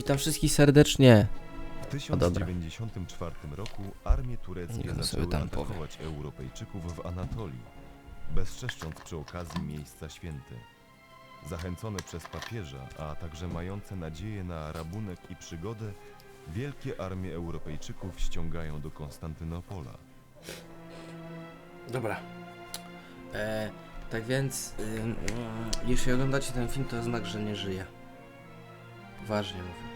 Witam wszystkich serdecznie. W O, dobra. 1094 roku armie tureckie Niech on sobie zaczęły tam powie. atakować Europejczyków w Anatolii, bezczeszcząc przy okazji miejsca święte. Zachęcone przez papieża, a także mające nadzieję na rabunek i przygodę, wielkie armie Europejczyków ściągają do Konstantynopola. Dobra. E, tak więc, ym, jeśli oglądacie ten film, to znak, że nie żyje. Poważnie mówię.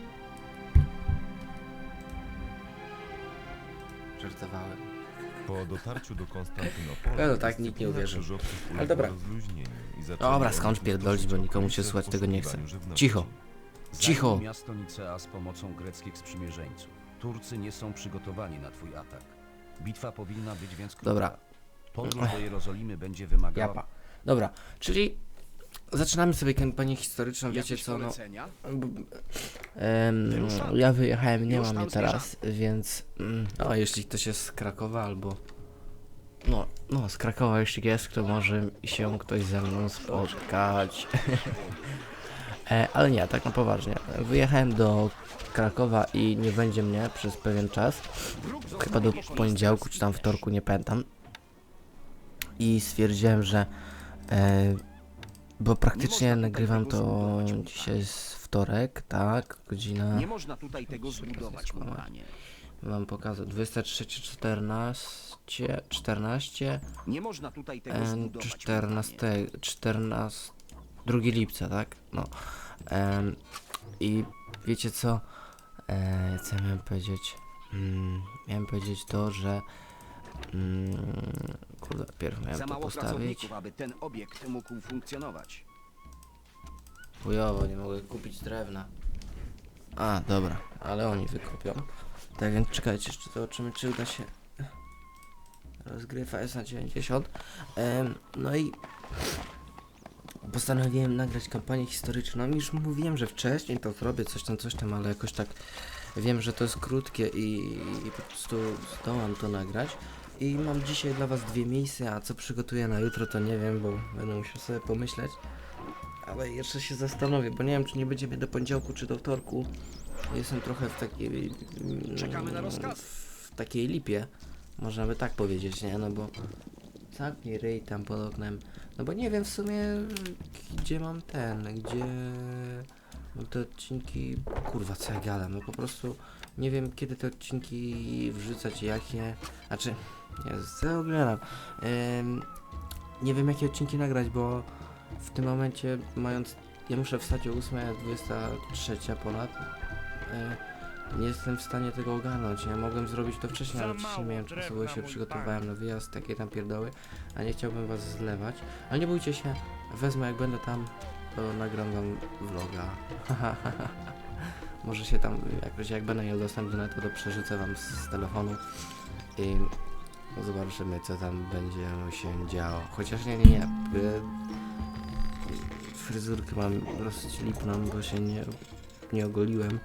Żartowałem. Po dotarciu do Konstantynopola No, no tak, nikt nie krzyżowców Ale dobra. Dobra, skończ pierdolić, bo nikomu się słuchać tego nie chce. Cicho. Cicho. Miasto Nicea z pomocą greckich sprzymierzeńców. Turcy nie są przygotowani na twój atak. Bitwa powinna być więc krótka. Dobra. Podróż do Jerozolimy będzie wymagała... Japa. Dobra, czyli zaczynamy sobie kampanię historyczną, wiecie co, no... Em, ja wyjechałem, nie mam mnie teraz, więc... Mm, no, jeśli ktoś jest z Krakowa albo... No, no, z Krakowa jeśli jest, to może się ktoś ze mną spotkać. e, ale nie, tak na poważnie. Wyjechałem do Krakowa i nie będzie mnie przez pewien czas. Chyba do poniedziałku czy tam wtorku, nie pamiętam. I stwierdziłem, że... E, bo praktycznie nagrywam to dzisiaj jest wtorek, tak, godzina... Nie można tutaj tego zbudować, panie. Wam pokazać. 23, 14, 14, Nie można tutaj tego zbudować, mój 14, panie. 14, 2 lipca, tak? No. Em, I wiecie co? E, co ja miałem powiedzieć? Mm, miałem powiedzieć to, że. Mm, kurde, pierw miałem Za to mało postawić. pracowników, aby ten obiekt mógł funkcjonować. Chujowo, nie mogę kupić drewna. A, dobra, ale oni wykupią. Tak więc czekajcie, jeszcze zobaczymy, czy uda się. Rozgrywa jest na 90. Em, no i postanowiłem nagrać kampanię historyczną. Już mówiłem, że wcześniej to zrobię coś tam, coś tam, ale jakoś tak wiem, że to jest krótkie i, i po prostu zdołam to nagrać. I mam dzisiaj dla was dwie miejsca, a co przygotuję na jutro to nie wiem, bo będę musiał sobie pomyśleć. Ale jeszcze się zastanowię, bo nie wiem, czy nie będzie mnie do poniedziałku, czy do wtorku. Jestem trochę w takiej... mm, Czekamy na rozkaz. W takiej lipie, można by tak powiedzieć, nie? No bo... Zamknij ryj tam pod oknem. No bo nie wiem w sumie, gdzie mam ten, gdzie... Mam te odcinki... Kurwa, co ja gadam, no po prostu... Nie wiem, kiedy te odcinki wrzucać, jakie... Znaczy... Nie, co ja oglądam? Em, nie wiem, jakie odcinki nagrać, bo w tym momencie mając. Ja muszę wstać o 8, a jest 23 ponad. E, nie jestem w stanie tego ogarnąć. Ja mogłem zrobić to wcześniej, ale wcześniej nie miałem czasu, bo się przygotowywałem na wyjazd, takie tam pierdoły, a nie chciałbym was zlewać. Ale nie bójcie się, wezmę jak będę tam, to nagram wam vloga. Może się tam, jakoś jak będę miał dostęp do netu, to przerzucę wam z, z telefonu i zobaczymy co tam będzie się działo. Chociaż nie, nie, nie. fryzurkę mam dosyć lipną, bo się nie, nie ogoliłem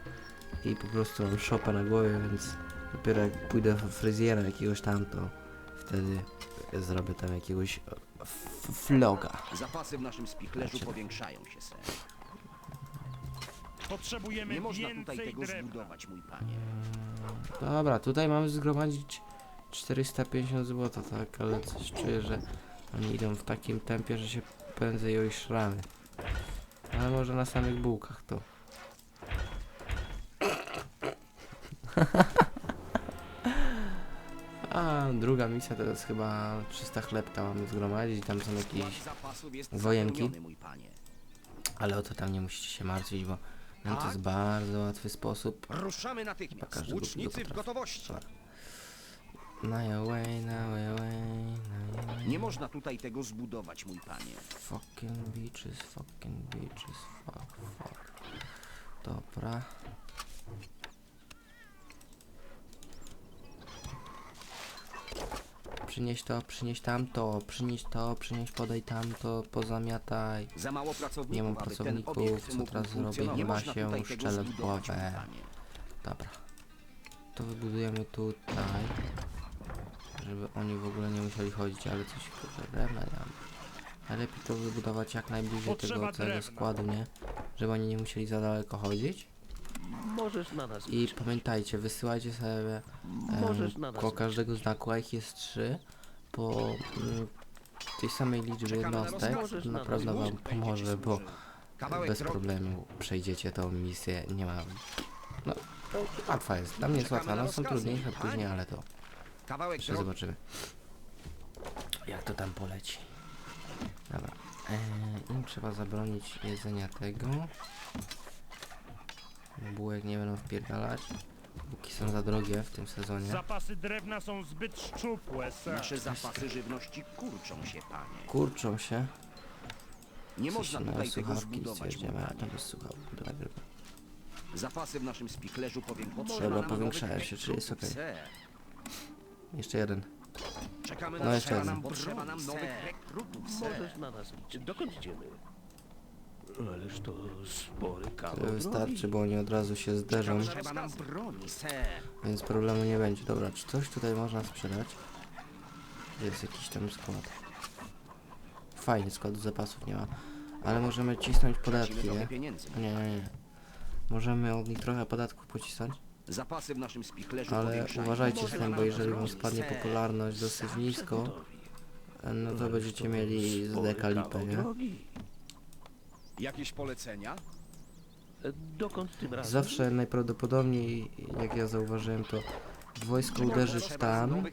i po prostu mam szopę na głowie, więc dopiero jak pójdę do fryzjera jakiegoś tam, to wtedy zrobię tam jakiegoś e, vloga. Zapasy w naszym spichlerzu powiększają się, ser. Potrzebujemy Nie można więcej tutaj tego drewna. zbudować, mój panie. Dobra, tutaj mamy zgromadzić 450 zł, tak, ale coś czuję, że oni idą w takim tempie, że się pędzę i ojszramy. Ale może na samych bułkach to. A druga misja to jest chyba 300 chlebka mamy zgromadzić, tam są jakieś wojenki. Ale o to tam nie musicie się martwić, bo nam to jest bardzo łatwy sposób. Ruszamy natychmiast. Łucznicy w gotowości. Na your way, na your way, na your way. Nie można tutaj tego zbudować, mój panie. Fucking beaches, fucking beaches, fuck, fuck. Dobra. Przynieś to, przynieś tamto, przynieś to, przynieś podaj tamto, pozamiataj. Za mało pracowników, Nie mam aby ten pracowników, obiekt co mógł teraz zrobię? funkcjonować. Nie ma można się, tutaj tego szczelę w zbudować, mój głowę. panie. Dobra. To wybudujemy tutaj. Żeby oni w ogóle nie musieli chodzić, ale coś kurde drewna nie mam. Najlepiej to wybudować jak najbliżej Potrzeba tego całego drewna. składu, nie? Żeby oni nie musieli za daleko chodzić. Możesz na nas I liczyć. pamiętajcie, wysyłajcie sobie Możesz em, na nas koło liczyć. każdego znaku, a ich jest trzy, po mm, tej samej liczbie Czekamy na jednostek, to na pewno wam Będzie ci pomoże, bo służył. Kawałek bez drogi. problemu przejdziecie tą misję, nie ma... No, łatwa jest, dla mnie jest Czekamy łatwa, na no są rozkazy. trudniejsze później, ale to Kawałek jeszcze drogi. zobaczymy. Jak to tam poleci. Dobra, eee, im trzeba zabronić jedzenia tego. Bułek nie będą wpierdalać, póki są za drogie w tym sezonie. Zapasy drewna są zbyt szczupłe, sir. Nasze zapasy żywności kurczą się, panie. Kurczą się. Nie można na tutaj tego słuchawki zbudować, mój a tam jest. Zapasy w naszym spichlerzu powiększają. Dobra, powiększają się, czyli jest okej. Jeszcze jeden. Czekamy No na jeszcze potrzeba jeden. nam, potrzeba nam nowych rekrutów. Możesz na nas liczyć. Dokąd idziemy? Ależ to spory kawał To wystarczy, bo oni od razu się zderzą, Potrzeba nam broni, ser. więc problemu nie będzie. Dobra, czy coś tutaj można sprzedać? Jest jakiś tam skład. Fajny skład zapasów nie ma. Ale możemy cisnąć podatki, trochę nie? pieniędzy. Nie, nie, nie. Możemy od nich trochę podatków pocisnąć, Zapasy w naszym spichlerzu ale powiększają. uważajcie z tym, bo jeżeli wam spadnie popularność dosyć nisko, no to będziecie mieli z deka lipę, nie? drogi. Jakieś polecenia? E, Dokąd tym razem? Zawsze najprawdopodobniej, jak ja zauważyłem, to wojsko uderzy w tam,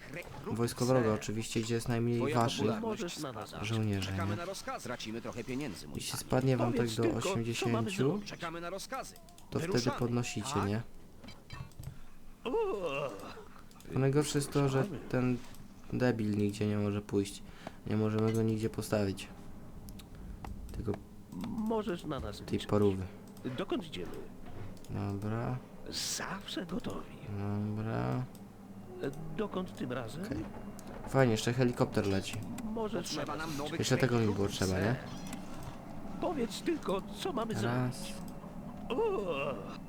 wojsko wroga oczywiście, gdzie jest najmniej waszych popularność Możesz na nas spada. żołnierzy, Czekamy nie? na rozkaz. Tracimy trochę pieniędzy, mój Jeśli spadnie wam tak do tylko, co mamy 80, zrobić? Czekamy na rozkazy. to wtedy podnosicie, Tak? nie? To najgorsze jest to, że ten debil nigdzie nie może pójść. Nie możemy go nigdzie postawić. Tego, Możesz na nas tej liczyć. parówy. Dokąd idziemy? Dobra, Zawsze gotowi. dobra. Dokąd tym razem? Okej. Fajnie, jeszcze helikopter leci. Możesz na nas nam nowych Jeszcze tego mi było trzeba, nie? Powiedz tylko, co mamy Raz. zrobić. O,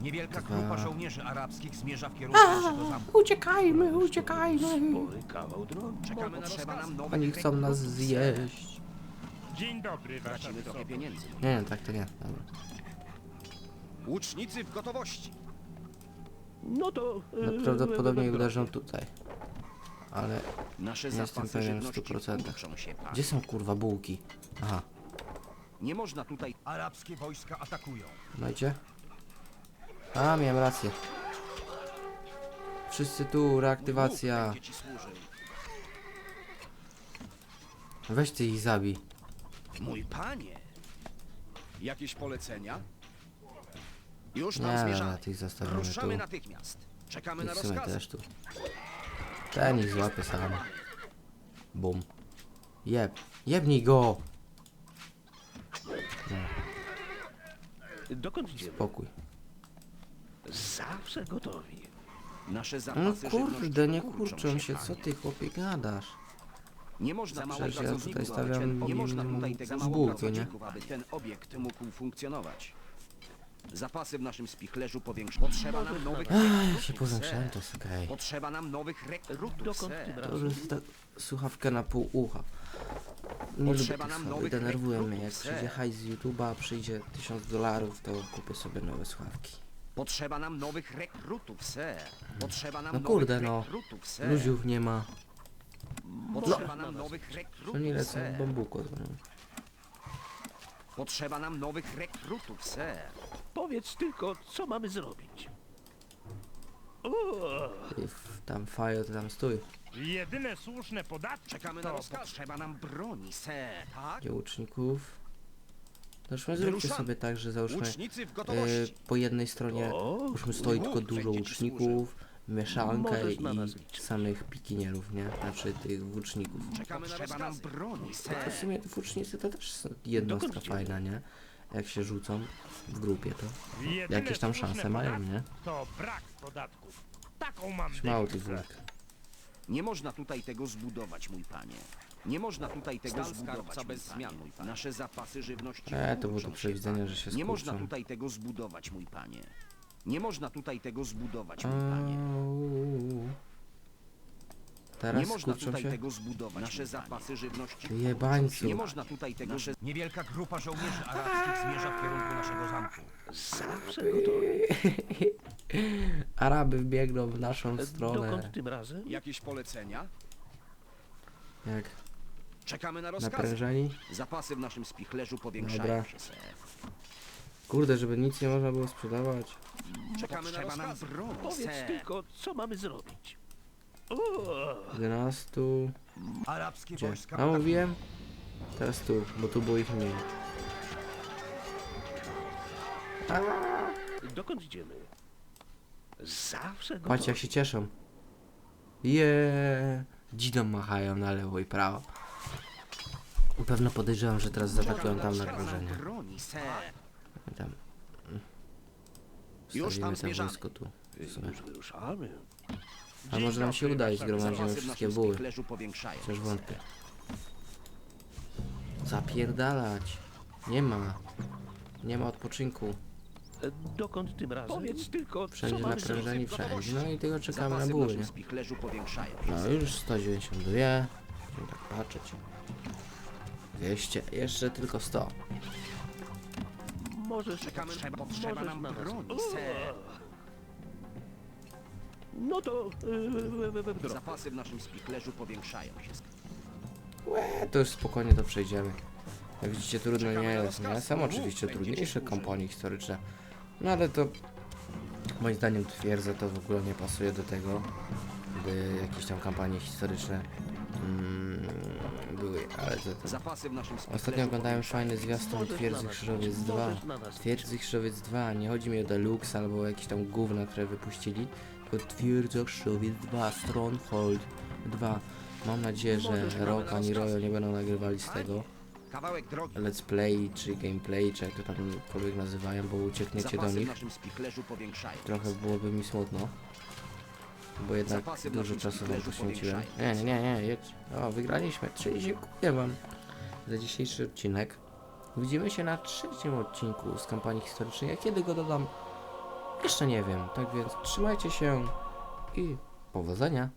Niewielka Dwa. grupa żołnierzy arabskich zmierza w kierunku naszego zamku. Uciekajmy, uciekajmy! spory kawał drogi. Czekamy na Potrzeba nam Oni chcą nas zjeść. Dzień dobry, wasza Tracimy trochę wysokość. pieniędzy. Nie, tak to nie. Dobra. Łucznicy w gotowości. No to... No, e, prawdopodobnie e, uderzą tutaj. Ale Nasze zapasy pewien w żywności 100%. kurczą się, panie. gdzie są kurwa bułki? Aha, Nie można tutaj... Arabskie wojska atakują. dajcie. A, miałem rację. Wszyscy tu, reaktywacja. Bóg będzie ci służył. Weź ty ich zabij. Mój panie. Jakieś polecenia? Już tam Nie, zmierzamy. dobra, tych zostawimy Ruszamy tu. natychmiast. Czekamy I na w sumie rozkazy. też tu. Ten ich złapie sam. Bum. Jeb. Jebnij go! Dokąd idziemy? Spokój. Zawsze gotowi. Nasze No zapasy kurde, nie kurczą kurczą się, co panie. ty chłopie gadasz? Nie można mało Przecież ja pracowników, tutaj aby stawiam ten, nie można tutaj tego z mało bułki, nie? pracowników, aby ten obiekt mógł funkcjonować. Zapasy w naszym spichlerzu powiększają. Potrzeba nam nowych Ach, jak rekrutów, się ser. to jest okej. Potrzeba nam nowych rekrutów, Dokąd tym To razem? już jest słuchawkę na pół ucha. Nie lubię Potrzeba tych nowych denerwują mnie. Jak przyjdzie hajs z YouTube'a, przyjdzie 1000 dolarów, to kupię sobie nowe słuchawki. Potrzeba nam nowych rekrutów, ser. Potrzeba nam No nowych kurde, no. rekrutów, ser. Ludziów nie ma. Potrzeba nam nowych Oni rekrutów, lecą w ser. bambuko dzwonią. Potrzeba nam nowych rekrutów, ser. Powiedz tylko, co mamy zrobić. O, w- tam fajo, tam stój. Jedyne słuszne podatki Czekamy na to rozkaz. Potrzeba nam broni, ser. Tak? Gdzie łuczników. Załóżmy, zróbcie Wyruszamy. sobie tak, że załóżmy Łucznicy w e, gotowości. po jednej stronie o, Załóżmy stoi tylko dużo będzie ci łuczników, mieszankę Możesz na nas i liczyć. samych pikinierów, nie? Znaczy tych włóczników. Czekamy na Potrzeba nam broni, To w ser. sumie włócznicy to też są jednostka fajna, nie? Jak się rzucą w grupie, to jedyne jakieś tam słuszne szanse mają, podatki nie? To brak podatków. Taką mam Mało tych decyzję. Nie można tutaj tego zbudować, mój panie. Nie można tutaj tego Stan zbudować skarbca mój bez panie. zmian, mój panie. Nasze zapasy żywności E, to było do się, przewidzenia, panie. że się Nie można skurczą. tutaj tego zbudować, mój panie. Nie można tutaj tego zbudować, mój panie. Teraz Nie można skurczą tutaj się. tego zbudować. Nasze zapasy żywności. Jebańcu. Nie można tutaj tego. Nasze Niewielka grupa żołnierzy arabskich zmierza w kierunku naszego zamku. Zawsze gotowy. Araby wbiegną w naszą stronę. Dokąd tym razem? jakieś polecenia? Jak Czekamy na rozkazy. naprężeni. Zapasy w naszym spichlerzu powiększają Dobra. się. Kurde, żeby nic nie można było sprzedawać. Czekamy na Potrzeba nam rozkazy. Powiedz tylko, co mamy zrobić. O, 11. Arabskie Gdzie? wojska A mówiłem? Teraz tu, bo tu było ich mniej. dokąd idziemy? Zawsze gotowy. Patrzcie jak się cieszą. Jeee. Dzidą machają na lewo i prawo. Na pewno podejrzewam, że teraz zaatakują tam na broni, ser. Tam. Już tam Stawimy to zmierzamy. wojsko tu. w sumie. Już wyruszamy. A może nam się uda i zgromadzimy wszystkie buły. się, wątpię. Zapierdalać. Nie ma. Nie ma odpoczynku. Dokąd tym razem? Powiedz tylko, Wszędzie naprężeni, wszędzie. No i tego czekamy na buły, nie? No już 192. Będziemy tak patrzeć. 200. Jeszcze tylko 100. Możesz, Czekamy, potrzeba, potrzeba możesz nam broni, ser. No to... e, Zapasy w naszym spichlerzu powiększają się. Łe, to już spokojnie to przejdziemy. Jak widzicie, trudno nie jest, nie? Są oczywiście trudniejsze kampanie historyczne. No ale to moim zdaniem twierdzę, to w ogóle nie pasuje do tego, by jakieś tam kampanie historyczne mm, były, ale to, to... Zapasy w naszym spichlerzu Ostatnio oglądałem fajny zwiastun Twierdzy Krzyżowiec liczyć, 2. możesz na nas Twierdzy Krzyżowiec 2, nie chodzi mi o Deluxe albo o jakieś tam gówna, które wypuścili, tylko Twierdza Krzyżowiec 2, Stronghold 2. Mam nadzieję, że Rock ani. Royo nie będą nagrywali z tego let's play, czy gameplay, czy jak to tamkolwiek nazywają, bo uciekniecie do nich. Trochę byłoby mi smutno. Bo jednak dużo czasu wam poświęciłem. Nie, nie, nie, jedź. O, wygraliśmy. Czyli dziękuję wam za dzisiejszy odcinek. Widzimy się na trzecim odcinku z kampanii historycznej. A kiedy go dodam? Jeszcze nie wiem. Tak więc trzymajcie się i powodzenia.